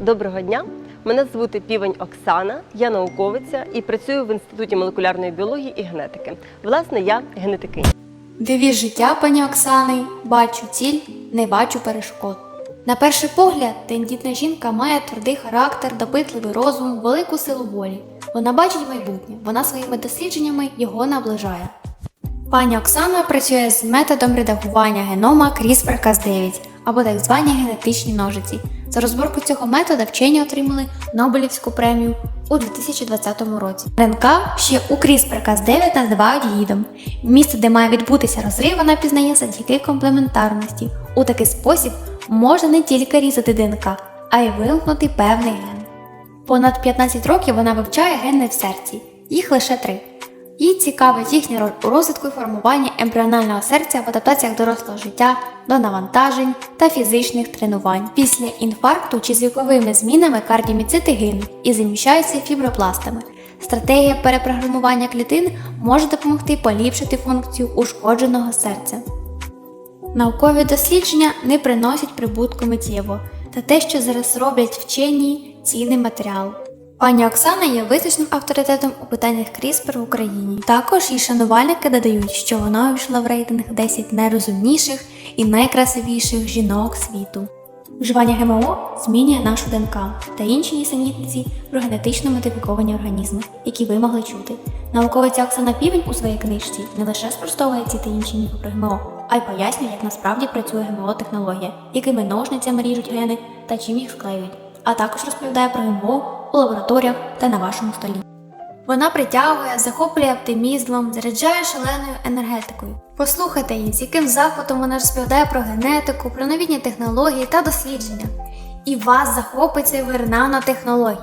Доброго дня! Мене звати Півень Оксана, я науковиця і працюю в Інституті молекулярної біології і генетики. Власне, я генетикиня. Девіз життя пані Оксани бачу ціль, не бачу перешкод. На перший погляд, тендітна жінка має твердий характер, допитливий розум, велику силу волі. Вона бачить майбутнє, вона своїми дослідженнями його наближає. Пані Оксана працює з методом редагування генома CRISPR-Cas9 або так звані генетичні ножиці. За розборку цього метода вчені отримали Нобелівську премію у 2020 році. РНК ще у CRISPR-Cas9 називають гідом. Місце, де має відбутися розрив, вона пізнає завдяки комплементарності. У такий спосіб можна не тільки різати ДНК, а й вимкнути певний ген. Понад 15 років вона вивчає гени в серці, їх лише три. Їй цікавить їхня роль у розвитку і формуванні ембріонального серця в адаптаціях дорослого життя до навантажень та фізичних тренувань. Після інфаркту чи з віковими змінами кардіоміцити гинуть і заміщаються фібропластами. Стратегія перепрограмування клітин може допомогти поліпшити функцію ушкодженого серця. Наукові дослідження не приносять прибутку миттєво, та те, що зараз роблять вчені, цінний матеріал. Пані Оксана є визначним авторитетом у питаннях CRISPR в Україні. Також її шанувальники додають, що вона увійшла в рейтинг 10 найрозумніших і найкрасивіших жінок світу. Вживання ГМО змінює нашу ДНК та інші нісенітниці про генетично модифіковані організми, які ви могли чути. Науковиця Оксана Півень у своїй книжці не лише спростовує ці та інші міфи про ГМО, а й пояснює, як насправді працює ГМО-технологія, якими ножницями ріжуть гени та чим їх склеюють, а також розповідає про ГМО у лабораторіях та на вашому столі. Вона притягує, захоплює оптимізмом, заряджає шаленою енергетикою. Послухайте її, з яким захватом вона розповідає про генетику, про новітні технології та дослідження. І вас захопиться вир нанотехнологій.